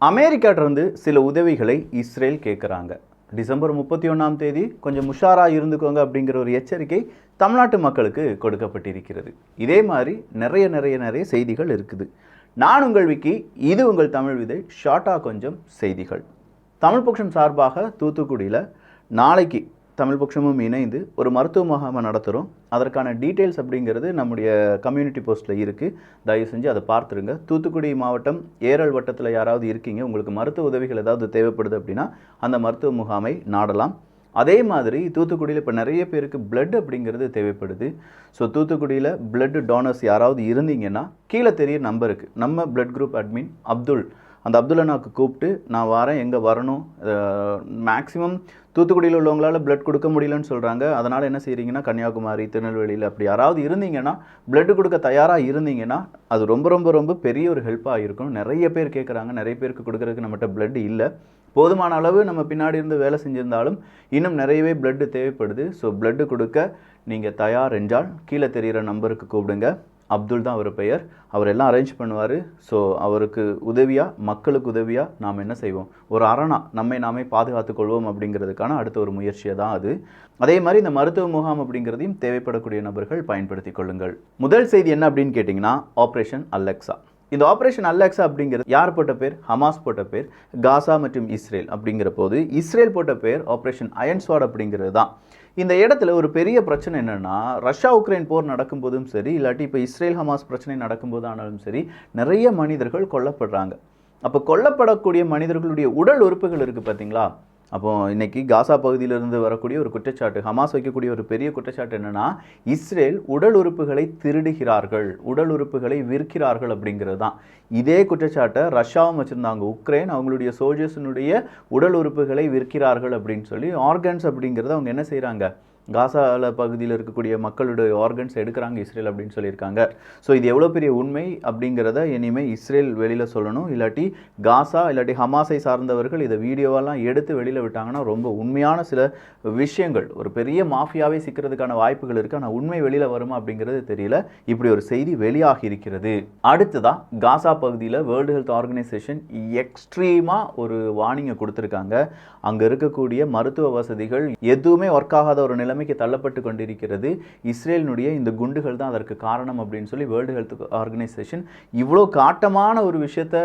அமெரிக்காட்டிருந்து சில உதவிகளை இஸ்ரேல் கேட்குறாங்க. டிசம்பர் முப்பத்தி ஒன்றாம் தேதி கொஞ்சம் உஷாராக இருந்துக்கோங்க அப்படிங்கிற ஒரு எச்சரிக்கை தமிழ்நாட்டு மக்களுக்கு கொடுக்கப்பட்டிருக்கிறது. இதே மாதிரி நிறைய நிறைய நிறைய செய்திகள் இருக்குது. நான் உங்கள் விக்கி இது உங்கள் தமிழ் விதை ஷார்ட்டாக கொஞ்சம் செய்திகள். தமிழ் பக்ஷம் சார்பாக தூத்துக்குடியில் நாளைக்கு தமிழ் பட்சமும் இணைந்து ஒரு மருத்துவ முகாமை நடத்துகிறோம் அதற்கான டீட்டெயில்ஸ் அப்படிங்கிறது நம்முடைய கம்யூனிட்டி போஸ்ட்டில் இருக்குது தயவு செஞ்சு அதை பார்த்துருங்க. தூத்துக்குடி மாவட்டம் ஏரல் வட்டத்தில் யாராவது இருக்கீங்க உங்களுக்கு மருத்துவ உதவிகள் ஏதாவது தேவைப்படுது அப்படின்னா அந்த மருத்துவ முகாமை நாடலாம். அதே மாதிரி தூத்துக்குடியில் இப்போ நிறைய பேருக்கு பிளட் அப்படிங்கிறது தேவைப்படுது. ஸோ தூத்துக்குடியில் பிளட் டோனர்ஸ் யாராவது இருந்தீங்கன்னா கீழே தெரிய நம்பருக்கு நம்ம பிளட் குரூப் அட்மின் அப்துல் அந்த அப்துல் கூப்பிட்டு நான் வரேன் எங்கே வரணும்? மேக்ஸிமம் தூத்துக்குடியில் உள்ளவங்களால் பிளட் கொடுக்க முடியலன்னு சொல்கிறாங்க அதனால் என்ன செய்கிறீங்கன்னா கன்னியாகுமரி திருநெல்வேலியில் அப்படி யாராவது இருந்தீங்கன்னா பிளட் கொடுக்க தயாராக இருந்தீங்கன்னா அது ரொம்ப ரொம்ப ரொம்ப பெரிய ஒரு ஹெல்ப்பாக இருக்கும். நிறைய பேர் கேட்குறாங்க நிறைய பேருக்கு கொடுக்குறதுக்கு நம்மகிட்ட பிளட் இல்லை. போதுமான அளவு நம்ம பின்னாடி இருந்து வேலை செஞ்சிருந்தாலும் இன்னும் நிறையவே பிளட்டு தேவைப்படுது. ஸோ பிளட்டு கொடுக்க நீங்கள் தயார் என்றால் கீழே தெரிகிற நம்பருக்கு கூப்பிடுங்க. அப்துல் தான் அவர் பெயர். அவர் எல்லாம் அரேஞ்ச் பண்ணுவார். ஸோ அவருக்கு உதவியாக மக்களுக்கு உதவியாக நாம் என்ன செய்வோம்? ஒரு அரணா நம்மை நாமே பாதுகாத்துக் கொள்வோம் அப்படிங்கிறதுக்கான அடுத்த ஒரு முயற்சியை தான் அது. அதே மாதிரி இந்த மருத்துவ முகாம் அப்படிங்கிறதையும் தேவைப்படக்கூடிய நபர்கள் பயன்படுத்திக் கொள்ளுங்கள். முதல் செய்தி என்ன அப்படின்னு கேட்டிங்கன்னா ஆப்ரேஷன் அலெக்ஸா இந்த ஆப்ரேஷன் அலெக்சா அப்படிங்கிறது யார் போட்ட பேர்? ஹமாஸ் போட்ட பேர் காசா மற்றும் இஸ்ரேல் அப்படிங்கிற போது இஸ்ரேல் போட்ட பேர் ஆப்ரேஷன் அயன்ஸ்வாட் அப்படிங்கிறது தான். இந்த இடத்துல ஒரு பெரிய பிரச்சனை என்னன்னா ரஷ்யா உக்ரைன் போர் நடக்கும்போதும் சரி இல்லாட்டி இப்போ இஸ்ரேல் ஹமாஸ் பிரச்சனை நடக்கும்போது ஆனாலும் சரி நிறைய மனிதர்கள் கொல்லப்படுறாங்க. அப்போ கொல்லப்படக்கூடிய மனிதர்களுடைய உடல் உறுப்புகள் இருக்குது பார்த்தீங்களா அப்போ இன்னைக்கு காசா பகுதியிலிருந்து வரக்கூடிய ஒரு குற்றச்சாட்டு ஹமாஸ் வைக்கக்கூடிய ஒரு பெரிய குற்றச்சாட்டு என்னன்னா இஸ்ரேல் உடல் உறுப்புகளை திருடுகிறார்கள் உடல் உறுப்புகளை விற்கிறார்கள் அப்படிங்கிறது தான். இதே குற்றச்சாட்டை ரஷ்யாவும் வச்சுருந்தாங்க. உக்ரைன் அவங்களுடைய சோல்ஜர்ஸினுடைய உடல் உறுப்புகளை விற்கிறார்கள் அப்படின்னு சொல்லி ஆர்கன்ஸ் அப்படிங்கிறத அவங்க என்ன செய்கிறாங்க காசால பகுதியில் இருக்கக்கூடிய மக்களுடைய ஆர்கன்ஸ் எடுக்கிறாங்க இஸ்ரேல் அப்படின்னு சொல்லியிருக்காங்க. ஸோ இது எவ்வளோ பெரிய உண்மை அப்படிங்கிறத இனிமேல் இஸ்ரேல் வெளியில் சொல்லணும். இல்லாட்டி காசா இல்லாட்டி ஹமாஸை சார்ந்தவர்கள் இதை வீடியோவெல்லாம் எடுத்து வெளியில் விட்டாங்கன்னா ரொம்ப உண்மையான சில விஷயங்கள். ஒரு பெரிய மாஃபியாவே சிக்கிறதுக்கான வாய்ப்புகள் இருக்குது ஆனால் உண்மை வெளியில் வருமா அப்படிங்கிறது தெரியல. இப்படி ஒரு செய்தி வெளியாகி இருக்கிறது. அடுத்ததாக காசா பகுதியில் வேர்ல்டு ஹெல்த் ஆர்கனைசேஷன் எக்ஸ்ட்ரீமாக ஒரு வார்னிங்கை கொடுத்துருக்காங்க. அங்கே இருக்கக்கூடிய மருத்துவ வசதிகள் எதுவுமே ஒர்க் ஆகாத ஒரு நிலைமைக்கு தள்ளப்பட்டு கொண்டிருக்கிறது. இஸ்ரேலினுடைய இந்த குண்டுகள் தான் அதற்கு காரணம் அப்படின்னு சொல்லி வேர்ல்டு ஹெல்த் ஆர்கனைசேஷன் இவ்வளோ காட்டமான ஒரு விஷயத்த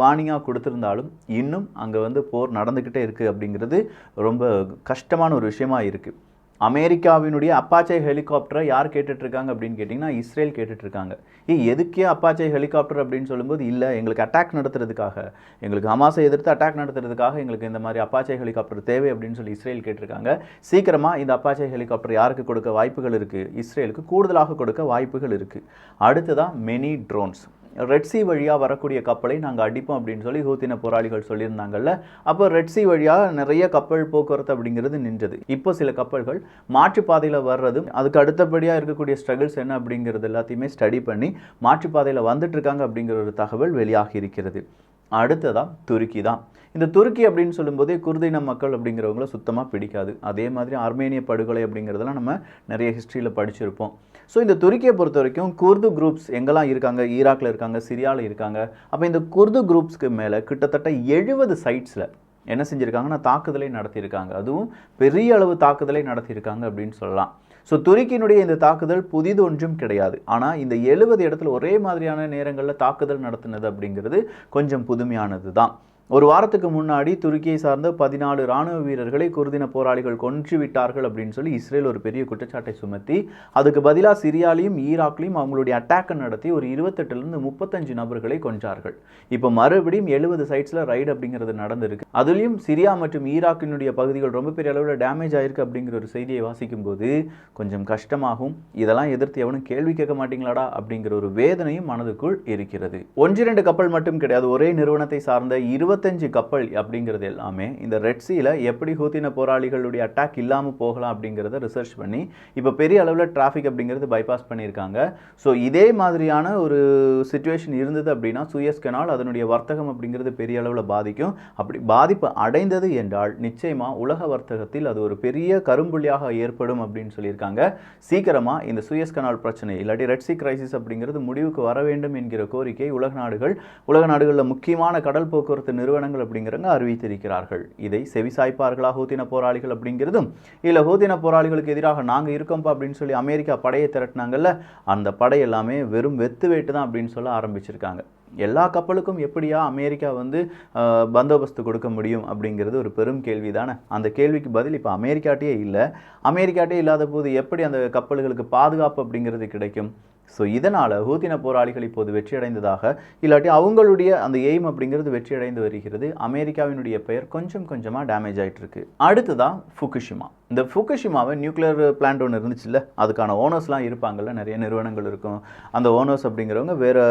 வார்னிங்காக கொடுத்துருந்தாலும் இன்னும் அங்கே வந்து போர் நடந்துக்கிட்டே இருக்குது அப்படிங்கிறது ரொம்ப கஷ்டமான ஒரு விஷயமா இருக்குது அமெரிக்காவினுடைய அப்பாச்சை ஹெலிகாப்டரை யார் கேட்டுட்ருக்காங்க அப்படின்னு கேட்டிங்கன்னா இஸ்ரேல் கேட்டுட்ருக்காங்க. ஏ எதுக்கே அப்பாச்சை ஹெலிகாப்டர் அப்படின்னு சொல்லும்போது இல்லை எங்களுக்கு அட்டாக் நடத்துறதுக்காக எங்களுக்கு ஹமாஸை எதிர்த்து அட்டாக் நடத்துறதுக்காக எங்களுக்கு இந்த மாதிரி அப்பாச்சை ஹெலிகாப்டர் தேவை அப்படின்னு சொல்லி இஸ்ரேல் கேட்டிருக்காங்க. சீக்கிரமாக இந்த அப்பாச்சை ஹெலிகாப்டர் யாருக்கு கொடுக்க வாய்ப்புகள் இருக்குது இஸ்ரேலுக்கு கூடுதலாக கொடுக்க வாய்ப்புகள் இருக்குது அடுத்ததான் மெனி ட்ரோன்ஸ் ரெட்சி வழியாக வரக்கூடிய கப்பலை நாங்கள் அடிப்போம் அப்படின்னு சொல்லி ஹூத்தின போராளிகள் சொல்லியிருந்தாங்கல்ல. அப்போ ரெட்சி வழியாக நிறைய கப்பல் போக்குவரத்து அப்படிங்கிறது நின்றது. இப்போ சில கப்பல்கள் மாற்றுப்பாதையில் வர்றதும் அதுக்கு அடுத்தபடியாக இருக்கக்கூடிய ஸ்ட்ரகிள்ஸ் என்ன அப்படிங்கிறது எல்லாத்தையுமே ஸ்டடி பண்ணி மாற்றுப்பாதையில் வந்துட்டு இருக்காங்க அப்படிங்கிற ஒரு தகவல் வெளியாகி இருக்கிறது. அடுத்ததாக துருக்கி தான். இந்த துருக்கி அப்படின்னு சொல்லும்போதே குர்தின மக்கள் அப்படிங்கிறவங்கள சுத்தமாக பிடிக்காது. அதே மாதிரி ஆர்மேனிய படுகொலை அப்படிங்கிறதெல்லாம் நம்ம நிறைய ஹிஸ்ட்ரியில் படிச்சிருப்போம். ஸோ இந்த துருக்கியை பொறுத்த வரைக்கும் குர்து குரூப்ஸ் எங்கெல்லாம் இருக்காங்க? ஈராக்கில் இருக்காங்க சிரியாவில் இருக்காங்க. அப்போ இந்த குர்து குரூப்ஸ்க்கு மேலே கிட்டத்தட்ட எழுபது சைட்ஸில் என்ன செஞ்சுருக்காங்கன்னா தாக்குதலை நடத்தியிருக்காங்க. அதுவும் பெரிய அளவு தாக்குதலை நடத்தியிருக்காங்க அப்படின்னு சொல்லலாம். ஸோ துருக்கியினுடைய இந்த தாக்குதல் புதிது ஒன்றும் கிடையாது. ஆனால் இந்த எழுபது இடத்துல ஒரே மாதிரியான நேரங்களில் தாக்குதல் நடத்தினது அப்படிங்கிறது கொஞ்சம் புதுமையானது தான் ஒரு வாரத்துக்கு முன்னாடி துருக்கியை சார்ந்த பதினாலு ராணுவ வீரர்களை குருதின போராளிகள் கொன்று விட்டார்கள் அப்படின்னு சொல்லி இஸ்ரேல் ஒரு பெரிய குற்றச்சாட்டை சுமத்தி அதுக்கு பதிலாக சிரியாலையும் ஈராக்லையும் அவங்களுடைய அட்டாக்கை நடத்தி ஒரு இருபத்தெட்டுலேருந்து முப்பத்தஞ்சு நபர்களை கொன்றார்கள். இப்போ மறுபடியும் எழுபது சைட்ஸில் ரைடு அப்படிங்கிறது நடந்திருக்கு. அதுலேயும் சிரியா மற்றும் ஈராக்கினுடைய பகுதிகள் ரொம்ப பெரிய அளவில் டேமேஜ் ஆயிருக்கு அப்படிங்கிற ஒரு செய்தியை வாசிக்கும் போது கொஞ்சம் கஷ்டமாகும். இதெல்லாம் எதிர்த்து எவனும் கேள்வி கேட்க மாட்டீங்களாடா அப்படிங்கிற ஒரு வேதனையும் மனதுக்குள் இருக்கிறது. ஒன்று ரெண்டு கப்பல் மட்டும் கிடையாது ஒரே நிறுவனத்தை சார்ந்த இருபது இருபத்தஞ்சு கப்பல் அப்படிங்கிறது எல்லாமே இந்த ரெட் சீல எப்படி ஹூத்தின போராளிகளுடைய அட்டாக் இல்லாமல் போகலாம் அப்படிங்கிறத ரிசர்ச் பண்ணி இப்போ பெரிய அளவில் டிராஃபிக் அப்படிங்கிறது பைபாஸ் பண்ணியிருக்காங்க. ஸோ இதே மாதிரியான ஒரு சுச்சுவேஷன் இருந்தது அப்படின்னா சுயஸ் கெனால் அதனுடைய வர்த்தகம் அப்படிங்கிறது பெரிய அளவில் பாதிக்கும். அப்படி பாதிப்பு அடைந்தது என்றால் நிச்சயமாக உலக வர்த்தகத்தில் அது ஒரு பெரிய கரும்புள்ளியாக ஏற்படும் அப்படின்னு சொல்லியிருக்காங்க. சீக்கிரமாக இந்த சுயஸ் கனால் பிரச்சனை இல்லாட்டி ரெட் சி கிரைசிஸ் அப்படிங்கிறது முடிவுக்கு வர வேண்டும் என்கிற கோரிக்கை உலக நாடுகள் உலக நாடுகளில் முக்கியமான கடல் போக்குவரத்து நிறுவனங்கள் அப்படிங்கிறவங்க அறிவித்திருக்கிறார்கள். இதை செவிசாய்ப்பார்களா ஹூத்தின போராளிகள் அப்படிங்கிறதும் இல்லை ஹூத்தின போராளிகளுக்கு எதிராக நாங்கள் இருக்கோம்ப்பா அப்படின்னு சொல்லி அமெரிக்கா படையை திரட்டினாங்கல்ல அந்த படை எல்லாமே வெறும் வெத்து வேட்டு தான் அப்படின்னு சொல்ல ஆரம்பிச்சிருக்காங்க. எல்லா கப்பலுக்கும் எப்படியா அமெரிக்கா வந்து பந்தோபஸ்து கொடுக்க முடியும் அப்படிங்கிறது ஒரு பெரும் கேள்வி தானே அந்த கேள்விக்கு பதில் இப்போ அமெரிக்காட்டே இல்லை. அமெரிக்காட்டே இல்லாத போது எப்படி அந்த கப்பல்களுக்கு பாதுகாப்பு அப்படிங்கிறது கிடைக்கும்? ஸோ இதனால் ஹூத்தின போராளிகள் இப்போது வெற்றியடைந்ததாக இல்லாட்டி அவங்களுடைய அந்த எய்ம் அப்படிங்கிறது வெற்றியடைந்து வருகிறது. அமெரிக்காவினுடைய பெயர் கொஞ்சம் கொஞ்சமாக டேமேஜ் ஆகிட்டு இருக்கு அடுத்ததான் ஃபுகுஷிமா. இந்த ஃபுகுஷிமாவை நியூக்ளியர் பிளான்ட் ஒன்று இருந்துச்சுல்ல அதுக்கான ஓனர்ஸ்லாம் இருப்பாங்கல்ல நிறைய நிறுவனங்கள் இருக்கும். அந்த ஓனர்ஸ் அப்படிங்கிறவங்க வேறு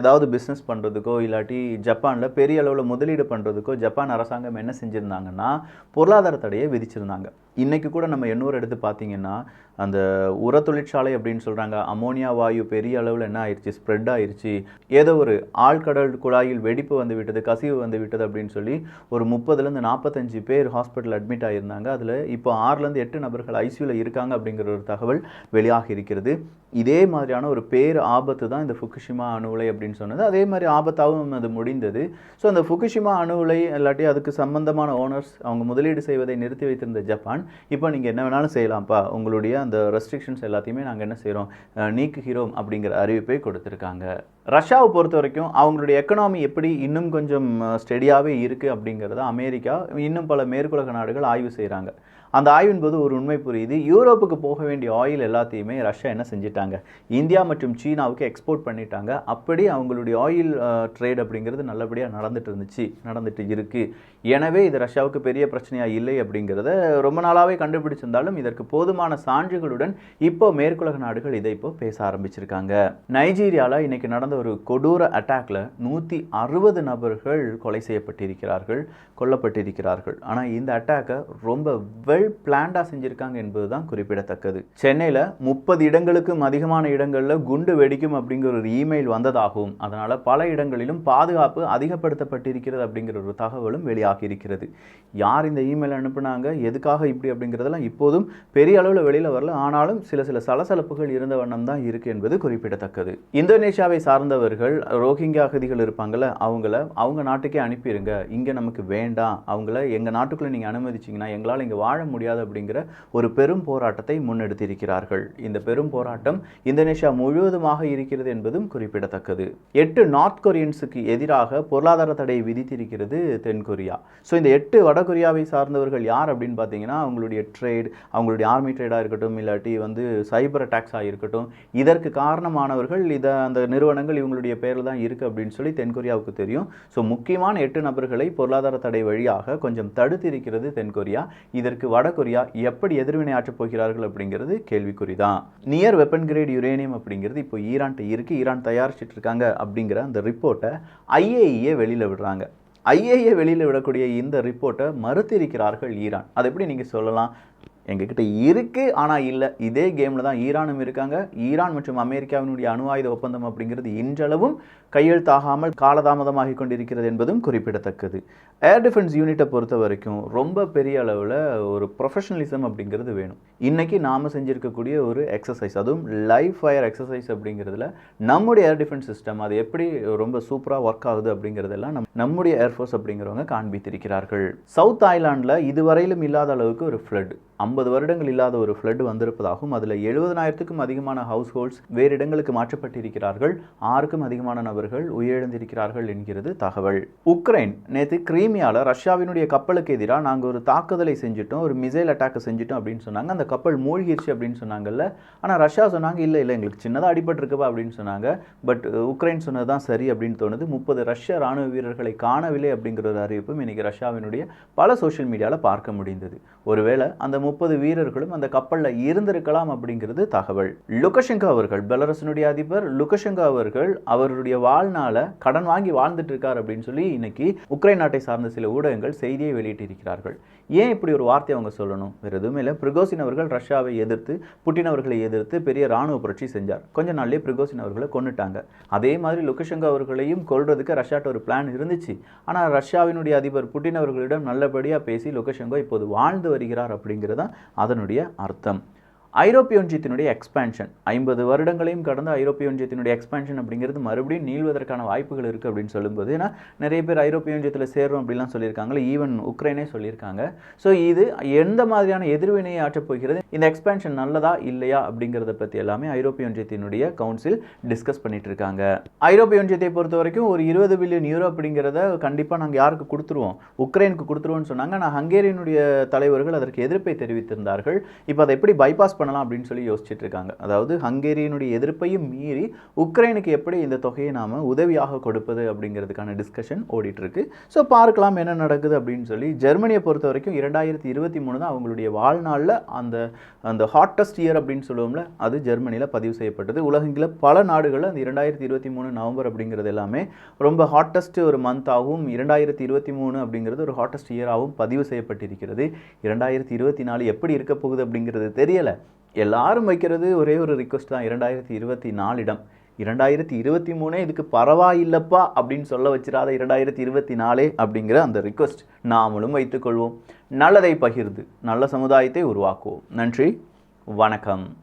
ஏதாவது பிஸ்னஸ் பண்ணுறதுக்கோ இல்லாட்டி ஜப்பானில் பெரிய அளவில் முதலீடு பண்ணுறதுக்கோ ஜப்பான் அரசாங்கம் என்ன செஞ்சுருந்தாங்கன்னா பொருளாதார தடையை விதிச்சிருந்தாங்க. இன்றைக்கி கூட நம்ம இன்னொரு எடுத்து பார்த்தீங்கன்னா அந்த உர தொழிற்சாலை அப்படின்னு சொல்கிறாங்க அமோனியா வாயு பெரிய அளவில் என்ன ஆயிடுச்சு ஸ்ப்ரெட் ஆயிடுச்சு ஏதோ ஒரு ஆழ்கடல் குழாயில் வெடிப்பு வந்து விட்டது கசிவு வந்து விட்டது அப்படின்னு சொல்லி ஒரு முப்பதுலேருந்து நாற்பத்தஞ்சு பேர் ஹாஸ்பிட்டல் அட்மிட் ஆகியிருந்தாங்க அதில் இப்போ ஆறுலேருந்து எட்டு நபர்கள் ஐசியூவில் இருக்காங்க அப்படிங்கிற ஒரு தகவல் வெளியாகி இருக்கிறது. இதே மாதிரியான ஒரு பேர் ஆபத்து தான் இந்த ஃபுக்குஷிமா அணு உலை அப்படின்னு சொன்னது. அதே மாதிரி ஆபத்தாகவும் அது முடிந்தது. ஸோ அந்த ஃபுக்குஷிமா அணு உலை இல்லாட்டி அதுக்கு சம்பந்தமான ஓனர்ஸ் அவங்க முதலீடு செய்வதை நிறுத்தி வைத்திருந்த ஜப்பான் இப்போ நீங்கள் என்ன வேணாலும் செய்யலாம்ப்பா. உங்களுடைய அந்த ரெஸ்ட்ரிக்ஷன்ஸ் எல்லாத்தையுமே நாங்கள் என்ன செய்கிறோம் நீக்குகிறோம் அப்படிங்கிற அறிவிப்பை கொடுத்துருக்காங்க. ரஷ்யாவை பொறுத்த வரைக்கும் அவங்களுடைய எக்கனாமி எப்படி இன்னும் கொஞ்சம் ஸ்டெடியாகவே இருக்குது அப்படிங்கிறத அமெரிக்கா இன்னும் பல மேற்குலக நாடுகள் ஆய்வு செய்கிறாங்க அந்த ஆய்வின் போது ஒரு உண்மை புரியுது. யூரோப்புக்கு போக வேண்டிய ஆயில் எல்லாத்தையுமே ரஷ்யா என்ன செஞ்சிட்டாங்க? இந்தியா மற்றும் சீனாவுக்கு எக்ஸ்போர்ட் பண்ணிட்டாங்க. அப்படி அவங்களுடைய ஆயில் ட்ரேட் அப்படிங்கிறது நல்லபடியாக நடந்துட்டு இருந்துச்சு நடந்துட்டு இருக்குது எனவே இது ரஷ்யாவுக்கு பெரிய பிரச்சனையாக இல்லை அப்படிங்கிறத ரொம்ப நாளாகவே கண்டுபிடிச்சிருந்தாலும் இதற்கு போதுமான சான்றுகளுடன் இப்போ மேற்குலக நாடுகள் இதை இப்போ பேச ஆரம்பிச்சிருக்காங்க. நைஜீரியாவில் இன்னைக்கு நடந்த ஒரு கொடூர அட்டாக்ல நூற்றி அறுபது நபர்கள் கொலை செய்யப்பட்டிருக்கிறார்கள் கொல்லப்பட்டிருக்கிறார்கள். ஆனால் இந்த அட்டாக்கை ரொம்ப வெல் பிளான்டாக செஞ்சுருக்காங்க என்பது தான் குறிப்பிடத்தக்கது. சென்னையில் முப்பது இடங்களுக்கும் அதிகமான இடங்களில் குண்டு வெடிக்கும் அப்படிங்கிற ஒரு இமெயில் வந்ததாகவும் அதனால் பல இடங்களிலும் பாதுகாப்பு அதிகப்படுத்தப்பட்டிருக்கிறது அப்படிங்கிற ஒரு தகவலும் வெளியாகி இருக்கிறது யார் இந்த இமெயில் அனுப்புனாங்க எதுக்காக இப்படி அப்படிங்கிறதெல்லாம் இப்போதும் பெரிய அளவில் வெளியில் வரல. ஆனாலும் சில சில சலசலப்புகள் இருந்த வண்ணம் தான் இருக்குது என்பது குறிப்பிடத்தக்கது. இந்தோனேஷியாவை சார்ந்தவர்கள் ரோஹிங்கியா அகதிகள் இருப்பாங்கல்ல அவங்கள அவங்க நாட்டுக்கே அனுப்பிடுங்க இங்கே நமக்கு வேண்டாம். அவங்கள எங்கள் நாட்டுக்குள்ளே நீங்கள் அனுமதிச்சிங்கன்னா எங்களால் இங்கே வாழ முடியாது அப்படிங்கிற ஒரு பெரும் போராட்டத்தை முன்னெடுத்திருக்கிறார்கள். இந்த பெரும் போராட்டம் இந்தோனேஷியா முழுவதுமாக இருக்கிறது என்பதும் குறிப்பிடத்தக்கது. எட்டு நார்த் கொரியன்ஸுக்கு எதிராக பொருளாதார தடை விதித்திருக்கிறது தென்கொரியா ஸோ இந்த எட்டு வடகொரியாவை சார்ந்தவர்கள் யார் அப்படின்னு பார்த்தீங்கன்னா அவங்களுடைய ட்ரேட் அவங்களுடைய ஆர்மி ட்ரேடாக இருக்கட்டும் இல்லாட்டி வந்து சைபர் அட்டாக்ஸாக இருக்கட்டும் இதற்கு காரணமானவர்கள் இதை அந்த நிறுவனங்கள் இவங்களுடைய பேரில் தான் இருக்குது அப்படின்னு சொல்லி தென்கொரியாவுக்கு தெரியும். ஸோ முக்கியமான எட்டு நபர்களை பொருளாதார தடை வழியாக கொஞ்சம் தடுத்திருக்கிறது தென்கொரியா இதற்கு வடகொரியா எப்படி எதிர்வினை ஆற்றப் போகிறார்கள் அப்படிங்கிறது கேள்விக்குறி தான் நியர் வெப்பன் கிரேட் யுரேனியம் அப்படிங்கிறது இப்போ ஈரான்ட்ட இருக்குது ஈரான் தயாரிச்சிட்டு இருக்காங்க அப்படிங்கிற அந்த ரிப்போர்ட்டை ஐஏஇஏ வெளியில் விடுறாங்க. ஐஏஏ வெளியில் விடக்கூடிய இந்த ரிப்போர்ட்டை மறுத்திருக்கிறார்கள் ஈரான். அதை எப்படி நீங்கள் சொல்லலாம்? எங்ககிட்ட இருக்கு ஆனால் இல்லை. இதே கேமில் தான் ஈரானும் இருக்காங்க. ஈரான் மற்றும் அமெரிக்காவினுடைய அணு ஆயுத ஒப்பந்தம் அப்படிங்கிறது இன்றளவும் கையெழுத்தாகாமல் காலதாமதமாகி கொண்டிருக்கிறது என்பதும் குறிப்பிடத்தக்கது. ஏர் டிஃபென்ஸ் யூனிட்டை பொறுத்த வரைக்கும் ரொம்ப பெரிய அளவில் ஒரு ப்ரொஃபஷனலிசம் அப்படிங்கிறது வேணும். இன்றைக்கி நாம் செஞ்சிருக்கக்கூடிய ஒரு எக்ஸசைஸ் அதுவும் லைவ் ஃபயர் எக்ஸசைஸ் அப்படிங்கிறதுல நம்முடைய ஏர் டிஃபென்ஸ் சிஸ்டம் அது எப்படி ரொம்ப சூப்பராக ஒர்க் ஆகுது அப்படிங்கிறதெல்லாம் நம் நம்முடைய ஏர்ஃபோர்ஸ் அப்படிங்கிறவங்க காண்பித்திருக்கிறார்கள். சவுத் ஐலாண்டில் இதுவரையிலும் இல்லாத அளவுக்கு ஒரு ஃப்ளட் ஐம்பது வருடங்கள் இல்லாத ஒரு ஃப்ளட் வந்திருப்பதாகவும் அதில் எழுபதனாயிரத்துக்கும் அதிகமான ஹவுஸ் ஹோல்ட்ஸ் வேறு இடங்களுக்கு மாற்றப்பட்டிருக்கிறார்கள். ஆறுக்கும் அதிகமான நபர்கள் உயிரிழந்திருக்கிறார்கள் என்கிறது தகவல். உக்ரைன் நேற்று கிரீமியாவில் ரஷ்யாவினுடைய கப்பலுக்கு எதிராக நாங்கள் ஒரு தாக்குதலை செஞ்சுட்டோம் ஒரு மிசைல் அட்டாக்கை செஞ்சுட்டோம் அப்படின்னு சொன்னாங்க. அந்த கப்பல் மூழ்கிருச்சு அப்படின்னு சொன்னாங்கல்ல. ஆனால் ரஷ்யா சொன்னாங்க இல்லை இல்லை எங்களுக்கு சின்னதாக அடிபட்டிருக்குப்பா அப்படின்னு சொன்னாங்க. பட் உக்ரைன் சொன்னது தான் சரி அப்படின்னு தோணுது. முப்பது ரஷ்ய ராணுவ வீரர்களை காணவில்லை அப்படிங்கிற ஒரு அறிவிப்பும் இன்னைக்கு ரஷ்யாவினுடைய பல சோஷியல் மீடியாவில் பார்க்க முடிந்தது. ஒருவேளை அந்த முப்பது வீரர்களும் அந்த கப்பலில் இருந்திருக்கலாம் அப்படிங்கிறது தகவல். லுகஷெங்கா அவர்கள் பெலரசனுடைய அதிபர் லுகஷெங்கா அவர்கள் அவருடைய வாழ்நாள கடன் வாங்கி வாழ்ந்துட்டு இருக்கார் அப்படின்னு சொல்லி இன்னைக்கு உக்ரைன் நாட்டை சார்ந்த சில ஊடகங்கள் செய்தியை வெளியிட்டிருக்கிறார்கள். ஏன் இப்படி ஒரு வார்த்தை அவங்க சொல்லணும்? வேறு எதுவுமே இல்லை. பிரிகோசின் அவர்கள் ரஷ்யாவை எதிர்த்து புட்டின் அவர்களை எதிர்த்து பெரிய ராணுவ புரட்சி செஞ்சார். கொஞ்ச நாள்லேயே பிரிகோசின் அவர்களை கொண்டுட்டாங்க அதே மாதிரி லுக்கஷங்கோ அவர்களையும் கொள்றதுக்கு ரஷ்யாட்ட ஒரு பிளான் இருந்துச்சு. ஆனால் ரஷ்யாவினுடைய அதிபர் புட்டின் அவர்களிடம் நல்லபடியாக பேசி லுக்கஷங்கோ இப்போது வாழ்ந்து வருகிறார் அப்படிங்கிறது தான் அதனுடைய அர்த்தம். ஐரோப்பிய ஒன்றியத்தினுடைய எக்ஸ்பேன்ஷன் ஐம்பது வருடங்களையும் கடந்த ஐரோப்பிய ஒன்றியத்தினுடைய எக்ஸ்பேன்ஷன் அப்படிங்கிறது மறுபடியும் நீள்வதற்கான வாய்ப்புகள் இருக்குது அப்படின்னு சொல்லும்போது ஏன்னா நிறைய பேர் ஐரோப்பிய ஒன்றியத்தில் சேரும் அப்படிலாம் சொல்லியிருக்காங்களே ஈவன் உக்ரைனே சொல்லியிருக்காங்க. ஸோ இது எந்த மாதிரியான எதிர்வினையை ஆற்றப் போகிறது? இந்த எக்ஸ்பேன்ஷன் நல்லதா இல்லையா அப்படிங்கிறத பற்றி எல்லாமே ஐரோப்பிய ஒன்றியத்தினுடைய கவுன்சில் டிஸ்கஸ் பண்ணிட்டு இருக்காங்க. ஐரோப்பிய ஒன்றியத்தை பொறுத்த வரைக்கும் ஒரு இருபது பில்லியன் யூரோ அப்படிங்கிறத கண்டிப்பாக நாங்கள் யாருக்கு கொடுத்துருவோம்? உக்ரைனுக்கு கொடுத்துருவோம்னு சொன்னாங்க. ஆனால் ஹங்கேரியனுடைய தலைவர்கள் அதற்கு எதிர்ப்பை தெரிவித்திருந்தார்கள். இப்போ அதை எப்படி பைபாஸ் பண்ணலாம் அப்படின்னு சொல்லி யோசிச்சுட்டு இருக்காங்க. அதாவது ஹங்கேரியனுடைய எதிர்ப்பையும் மீறி உக்ரைனுக்கு எப்படி இந்த தொகையை நாம் உதவியாக கொடுப்பது அப்படிங்கிறதுக்கான டிஸ்கஷன் ஓடிட்டுருக்கு ஸோ பார்க்கலாம் என்ன நடக்குது அப்படின்னு சொல்லி ஜெர்மனியை பொறுத்த வரைக்கும் இரண்டாயிரத்தி இருபத்தி மூணு தான் அவங்களுடைய வாழ்நாளில் அந்த அந்த ஹாட்டஸ்ட் இயர் அப்படின்னு சொல்லுவோம்ல அது ஜெர்மனியில் பதிவு செய்யப்பட்டது. உலகங்கில் பல நாடுகளில் அந்த இரண்டாயிரத்தி இருபத்தி மூணு நவம்பர் அப்படிங்கிறது எல்லாமே ரொம்ப ஹாட்டஸ்ட் ஒரு மந்த்தாகவும் இரண்டாயிரத்தி இருபத்தி மூணு அப்படிங்கிறது ஒரு ஹாட்டஸ்ட் இயராகவும் பதிவு செய்யப்பட்டிருக்கிறது. இரண்டாயிரத்தி இருபத்தி நாலு எப்படி இருக்க போகுது அப்படிங்கிறது தெரியலை. எல்லாரும் வைக்கிறது ஒரே ஒரு ரிக்வஸ்ட் தான். இரண்டாயிரத்தி இருபத்தி நாலிடம். இரண்டாயிரத்தி இருபத்தி மூணே இதுக்கு பரவாயில்லப்பா அப்படின்னு சொல்ல வச்சிடாத இரண்டாயிரத்தி இருபத்தி நாலே அப்படிங்கிற அந்த ரிக்வஸ்ட் நாமளும் வைத்துக்கொள்வோம். நல்லதை பகிர்ந்து நல்ல சமுதாயத்தை உருவாக்குவோம். நன்றி. வணக்கம்.